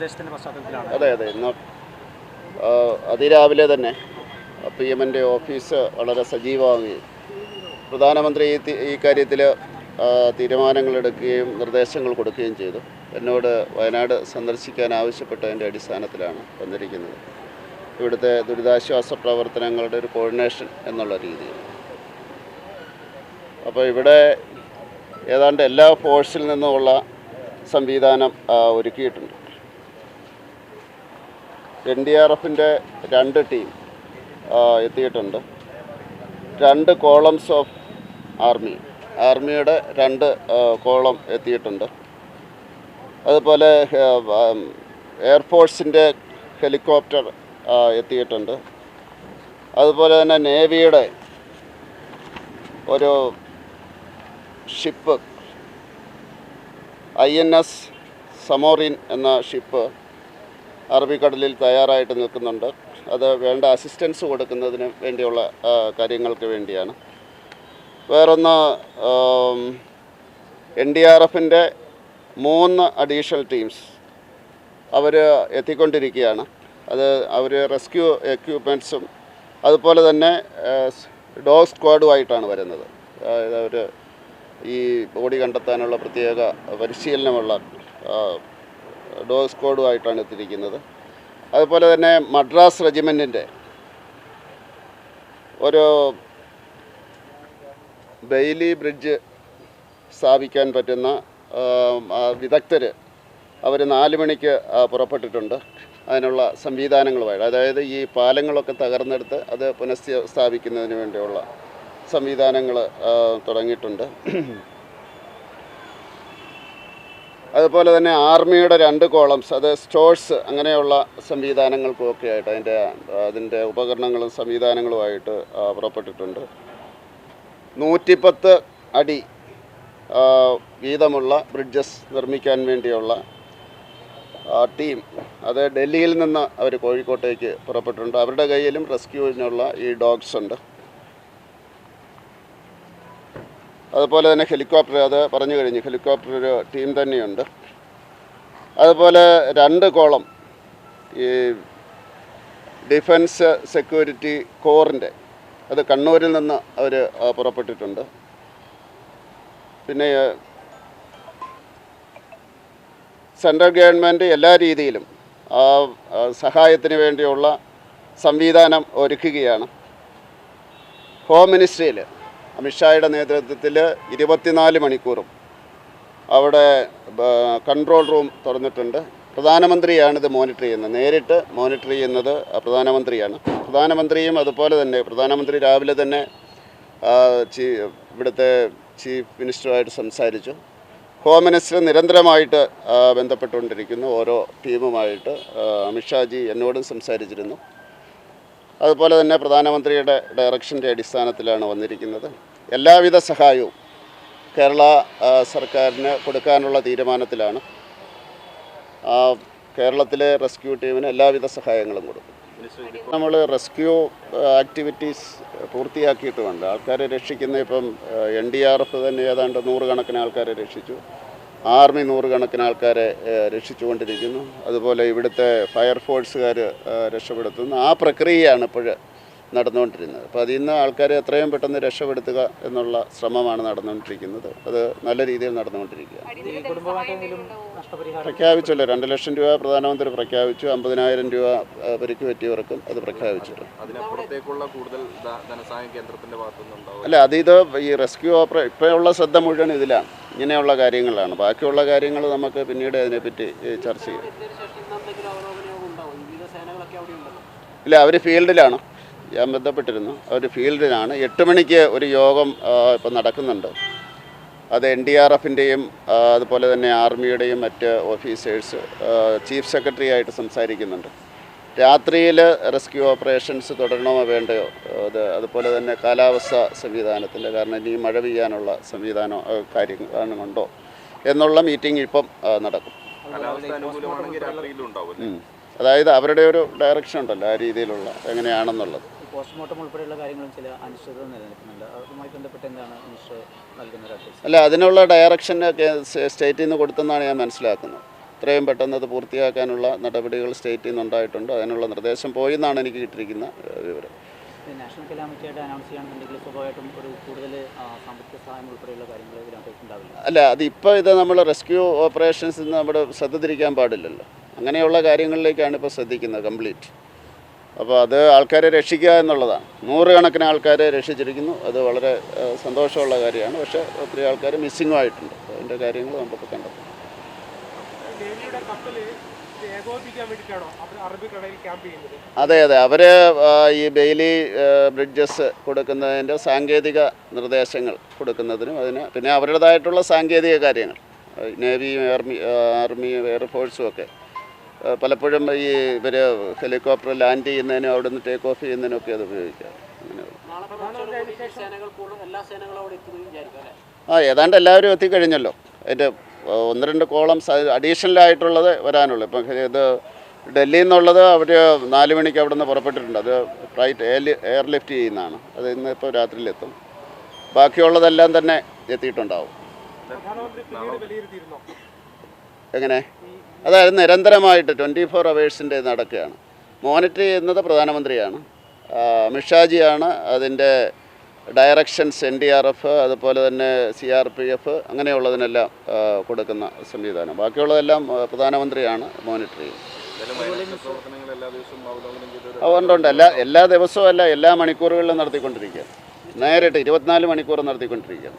നിർദ്ദേശത്തിന്റെ പശ്ചാത്തലത്തിലാണ്. അതെ അതെ. ഇന്ന് അതിരാവിലെ തന്നെ പി എമ്മിന്റെ ഓഫീസ് വളരെ സജീവമാവുകയും പ്രധാനമന്ത്രി ഈ ഈ കാര്യത്തിൽ തീരുമാനങ്ങളെടുക്കുകയും നിർദ്ദേശങ്ങൾ കൊടുക്കുകയും ചെയ്തു. എന്നോട് വയനാട് സന്ദർശിക്കാൻ ആവശ്യപ്പെട്ടതിന്റെ അടിസ്ഥാനത്തിലാണ് വന്നിരിക്കുന്നത്. ഇവിടുത്തെ ദുരിതാശ്വാസ പ്രവർത്തനങ്ങളുടെ ഒരു കോർഡിനേഷൻ എന്നുള്ള രീതിയിൽ. അപ്പോൾ ഇവിടെ ഏതാണ്ട് എല്ലാ ഫോഴ്സിൽ നിന്നുമുള്ള സംവിധാനം ഒരുക്കിയിട്ടുണ്ട്. എൻ ഡി ആർ എഫിന്റെ രണ്ട് ടീം എത്തിയിട്ടുണ്ട്. രണ്ട് കോളംസ് ഓഫ് ആർമി ആർമിയുടെ രണ്ട് കോളം എത്തിയിട്ടുണ്ട്. അതുപോലെ എയർഫോഴ്സിന്റെ ഹെലികോപ്റ്റർ എത്തിയിട്ടുണ്ട്. അതുപോലെ തന്നെ നേവിയുടെ ഒരു ship I N S Zamorin എന്ന ഷിപ്പ് അറബിക്കടലിൽ തയ്യാറായിട്ട് നിൽക്കുന്നുണ്ട്. അത് വേണ്ട അസിസ്റ്റൻസ് കൊടുക്കുന്നതിന് വേണ്ടിയുള്ള കാര്യങ്ങൾക്ക് വേണ്ടിയാണ്. വേറൊന്ന് എൻ ഡി ആർ എഫിന്റെ മൂന്ന് അഡീഷണൽ ടീംസ് അവർ എത്തിക്കൊണ്ടിരിക്കുകയാണ്. അത് അവർ റെസ്ക്യൂ എക്യുപ്മെന്റ്സും അതുപോലെ തന്നെ ഡോഗ് സ്ക്വാഡുമായിട്ടാണ് വരുന്നത്. അവർ ഈ ബോഡി കണ്ടെത്താനുള്ള പ്രത്യേക പരിശീലനമുള്ള ഡോഗ് സ്ക്വാഡുമായിട്ടാണ് എത്തിയിരിക്കുന്നത്. അതുപോലെ തന്നെ മദ്രാസ് റെജിമെന്റിന്റെ ഒരു ബെയിലി ബ്രിഡ്ജ് സ്ഥാപിക്കാൻ പറ്റുന്ന വിദഗ്ധർ അവർ നാല് മണിക്ക് പുറപ്പെട്ടിട്ടുണ്ട്. അതിനുള്ള സംവിധാനങ്ങളുമായി അതായത് ഈ പാലങ്ങളൊക്കെ തകർന്നെടുത്ത് അത് പുനഃസ്ഥാപിക്കുന്നതിന് വേണ്ടിയുള്ള സംവിധാനങ്ങൾ തുടങ്ങിയിട്ടുണ്ട്. അതുപോലെ തന്നെ ആർമിയുടെ രണ്ട് കോളംസ് അത് സ്റ്റോഴ്സ് അങ്ങനെയുള്ള സംവിധാനങ്ങൾക്കുമൊക്കെ ആയിട്ട് അതിന്റെ അതിന്റെ ഉപകരണങ്ങളും സംവിധാനങ്ങളുമായിട്ട് പുറപ്പെട്ടിട്ടുണ്ട്. നൂറ്റിപ്പത്ത് അടി വീതമുള്ള ബ്രിഡ്ജസ് നിർമ്മിക്കാൻ വേണ്ടിയുള്ള ടീം അത് ഡൽഹിയിൽ നിന്ന് അവർ കോഴിക്കോട്ടേക്ക് പുറപ്പെട്ടിട്ടുണ്ട്. അവരുടെ കയ്യിലും റെസ്ക്യൂവിനുള്ള ഈ ഡോഗ്സ് ഉണ്ട്. അതുപോലെ തന്നെ ഹെലികോപ്റ്റർ അത് പറഞ്ഞു കഴിഞ്ഞു ഹെലികോപ്റ്റർ ഒരു ടീം തന്നെയുണ്ട്. അതുപോലെ രണ്ട് കോളം ഈ ഡിഫൻസ് സെക്യൂരിറ്റി കോറിന്റെ അത് കണ്ണൂരിൽ നിന്ന് അവർ പുറപ്പെട്ടിട്ടുണ്ട്. പിന്നെ സെൻട്രൽ ഗവൺമെന്റ് എല്ലാ രീതിയിലും സഹായത്തിന് വേണ്ടിയുള്ള സംവിധാനം ഒരുക്കുകയാണ്. ഹോം മിനിസ്ട്രിയിൽ അമിത്ഷായുടെ നേതൃത്വത്തിൽ ഇരുപത്തിനാല് മണിക്കൂറും അവിടെ കൺട്രോൾ റൂം തുറന്നിട്ടുണ്ട്. പ്രധാനമന്ത്രിയാണ് ഇത് മോണിറ്റർ ചെയ്യുന്നത്. നേരിട്ട് മോണിറ്റർ ചെയ്യുന്നത് പ്രധാനമന്ത്രിയാണ്. പ്രധാനമന്ത്രിയും അതുപോലെ തന്നെ പ്രധാനമന്ത്രി രാവിലെ തന്നെ ഇവിടുത്തെ ചീഫ് മിനിസ്റ്ററുമായിട്ട് സംസാരിച്ചു. ഹോം മിനിസ്റ്റർ നിരന്തരമായിട്ട് ബന്ധപ്പെട്ടുകൊണ്ടിരിക്കുന്നു. ഓരോ ടീമുമായിട്ട് അമിത്ഷാജി എന്നോടും സംസാരിച്ചിരുന്നു. അതുപോലെ തന്നെ പ്രധാനമന്ത്രിയുടെ ഡയറക്ഷന്റെ അടിസ്ഥാനത്തിലാണ് വന്നിരിക്കുന്നത്. എല്ലാവിധ സഹായവും കേരള സർക്കാരിന് കൊടുക്കാനുള്ള തീരുമാനത്തിലാണ്. കേരളത്തിലെ റെസ്ക്യൂ ടീമിന് എല്ലാവിധ സഹായങ്ങളും കൊടുക്കും. നമ്മൾ റെസ്ക്യൂ ആക്ടിവിറ്റീസ് പൂർത്തിയാക്കിയിട്ടുമുണ്ട്. ആൾക്കാരെ രക്ഷിക്കുന്ന ഇപ്പം എൻ ഡി ആർ എഫ് തന്നെ ഏതാണ്ട് നൂറുകണക്കിന് ആൾക്കാരെ രക്ഷിച്ചു. ആർമി നൂറുകണക്കിന് ആൾക്കാരെ രക്ഷിച്ചുകൊണ്ടിരിക്കുന്നു. അതുപോലെ ഇവിടുത്തെ ഫയർഫോഴ്സുകാർ രക്ഷപ്പെടുത്തുന്നു. ആ പ്രക്രിയയാണ് ഇപ്പോൾ നടന്നുകൊണ്ടിരുന്നത്. അപ്പോൾ അതിൽ നിന്ന് ആൾക്കാരെ എത്രയും പെട്ടെന്ന് രക്ഷപ്പെടുത്തുക എന്നുള്ള ശ്രമമാണ് നടന്നുകൊണ്ടിരിക്കുന്നത്. അത് നല്ല രീതിയിൽ നടന്നുകൊണ്ടിരിക്കുക പ്രഖ്യാപിച്ചല്ലോ രണ്ട് ലക്ഷം രൂപ പ്രധാനമന്ത്രി പ്രഖ്യാപിച്ചു. അമ്പതിനായിരം രൂപ പരിക്ക് പറ്റിയവർക്കും അത് പ്രഖ്യാപിച്ചിട്ടുണ്ട് അതിനപ്പുറത്തേക്കുള്ള കൂടുതൽ ധ- കേന്ദ്രത്തിന്റെ ഭാഗത്തുനിന്നുണ്ടാവും അല്ല അതിത് ഈ റെസ്ക്യൂ ഓപ്പറേ ഇപ്പോഴുള്ള ശ്രദ്ധ മുഴുവൻ ഇതിലാണ്. ഇങ്ങനെയുള്ള കാര്യങ്ങളാണ്. ബാക്കിയുള്ള കാര്യങ്ങൾ നമുക്ക് പിന്നീട് അതിനെപ്പറ്റി ചർച്ച ചെയ്യാം. ഇല്ല അവർ ഫീൽഡിലാണ്. ഞാൻ ബന്ധപ്പെട്ടിരുന്നു. അവർ ഫീൽഡിലാണ്. എട്ട് മണിക്ക് ഒരു യോഗം ഇപ്പം നടക്കുന്നുണ്ട്. അത് എൻ ഡി ആർ എഫിന്റെയും അതുപോലെ തന്നെ ആർമിയുടെയും മറ്റ് ഓഫീസേഴ്സ് ചീഫ് സെക്രട്ടറി ആയിട്ട് സംസാരിക്കുന്നുണ്ട്. രാത്രിയിൽ റെസ്ക്യൂ ഓപ്പറേഷൻസ് തുടരണമോ വേണ്ടയോ? അത് അതുപോലെ തന്നെ കാലാവസ്ഥ സംവിധാനത്തിൽ കാരണം ഇനി മഴ പെയ്യാനുള്ള സംവിധാനം കാര്യം കാര്യങ്ങളുണ്ടോ എന്നുള്ള മീറ്റിംഗ് ഇപ്പം നടക്കും. അതായത് അവരുടെ ഒരു ഡയറക്ഷൻ ഉണ്ടല്ലോ ആ രീതിയിലുള്ള എങ്ങനെയാണെന്നുള്ളത്. പോസ്റ്റ്മോർട്ടം ഉൾപ്പെടെയുള്ള കാര്യങ്ങളും ചില അനിശ്ചിതത നിലനിൽക്കുന്നുണ്ട്. അതുമായി ബന്ധപ്പെട്ട് എന്താണ് മിനിസ്റ്റർ നൽകുന്ന അല്ല അതിനുള്ള ഡയറക്ഷൻ സ്റ്റേറ്റിൽ നിന്ന് കൊടുത്തെന്നാണ് ഞാൻ മനസ്സിലാക്കുന്നത്. ഇത്രയും പെട്ടെന്ന് അത് പൂർത്തിയാക്കാനുള്ള നടപടികൾ സ്റ്റേറ്റിൽ നിന്നുണ്ടായിട്ടുണ്ട് അതിനുള്ള നിർദ്ദേശം പോയി എന്നാണ് എനിക്ക് കിട്ടിയിരിക്കുന്ന വിവരം. നാഷണൽ കലാമിറ്റിയായിട്ട് അനൗൺസ് ചെയ്യുകയാണെന്നുണ്ടെങ്കിൽ സ്വാഭാവികമായിട്ടും ഒരു കൂടുതൽ സാമ്പത്തിക സഹായം ഉൾപ്പെടെയുള്ള കാര്യങ്ങൾ ഇതിനകത്തേക്ക് ഉണ്ടാവില്ല. അല്ല അതിപ്പോൾ ഇത് നമ്മൾ റെസ്ക്യൂ ഓപ്പറേഷൻസ് നമ്മുടെ ശ്രദ്ധ തിരിക്കാൻ പാടില്ലല്ലോ. അങ്ങനെയുള്ള കാര്യങ്ങളിലേക്കാണ് ഇപ്പോൾ ശ്രദ്ധിക്കുന്നത് കംപ്ലീറ്റ് അപ്പോൾ അത് ആൾക്കാരെ രക്ഷിക്കുക എന്നുള്ളതാണ്. നൂറുകണക്കിന് ആൾക്കാരെ രക്ഷിച്ചിരിക്കുന്നു. അത് വളരെ സന്തോഷമുള്ള കാര്യമാണ്. പക്ഷേ ഒത്തിരി ആൾക്കാർ മിസ്സിങ്ങും ആയിട്ടുണ്ട്. അതിന്റെ കാര്യങ്ങൾ നമുക്ക് കണ്ടെത്തും. അതെ അതെ. അവർ ഈ ബെയിലി ബ്രിഡ്ജസ് കൊടുക്കുന്നതിന്റെ സാങ്കേതിക നിർദ്ദേശങ്ങൾ കൊടുക്കുന്നതിനും അതിന് പിന്നെ അവരുടേതായിട്ടുള്ള സാങ്കേതിക കാര്യങ്ങൾ. നേവി നേവിയും ആർമി ആർമിയും എയർഫോഴ്സും ഒക്കെ പലപ്പോഴും ഈ ഇവർ ഹെലികോപ്റ്റർ ലാൻഡ് ചെയ്യുന്നതിനും അവിടെ നിന്ന് ടേക്ക് ഓഫ് ചെയ്യുന്നതിനും ഒക്കെ അത് ഉപയോഗിക്കാം ആ ഏതാണ്ട് എല്ലാവരും എത്തിക്കഴിഞ്ഞല്ലോ. അതിന്റെ ഒന്ന് രണ്ട് കോളംസ് അഡീഷണൽ ആയിട്ടുള്ളത് വരാനുള്ളൂ. ഇപ്പം ഇത് ഡൽഹിയിൽ നിന്നുള്ളത് അവർ നാല് മണിക്ക് അവിടെ നിന്ന് പുറപ്പെട്ടിട്ടുണ്ട്. അത് ഫ്ലൈറ്റ് എയർ ലിഫ്റ്റ് ചെയ്യുന്നതാണ്. അത് ഇന്ന് ഇപ്പോൾ രാത്രിയിലെത്തും. ബാക്കിയുള്ളതെല്ലാം തന്നെ എത്തിയിട്ടുണ്ടാവും. എങ്ങനെ? അതായത് നിരന്തരമായിട്ട് ട്വന്റി ഫോർ അവേഴ്സിന്റെ നടക്കുകയാണ്. മോണിറ്റർ ചെയ്യുന്നത് പ്രധാനമന്ത്രിയാണ്. അമിത്ഷാജിയാണ് അതിന്റെ directions N D R F അതുപോലെ തന്നെ സി ആർ പി എഫ് അങ്ങനെയുള്ളതിനെല്ലാം കൊടുക്കുന്ന സംവിധാനം. ബാക്കിയുള്ളതെല്ലാം പ്രധാനമന്ത്രിയാണ് മോണിറ്റർ ചെയ്യുന്നത് അതുകൊണ്ടുണ്ട് എല്ലാ എല്ലാ ദിവസവും അല്ല എല്ലാ മണിക്കൂറുകളിലും നടത്തിക്കൊണ്ടിരിക്കുകയാണ്. നേരിട്ട് ഇരുപത്തിനാല് മണിക്കൂർ നടത്തിക്കൊണ്ടിരിക്കുകയാണ്.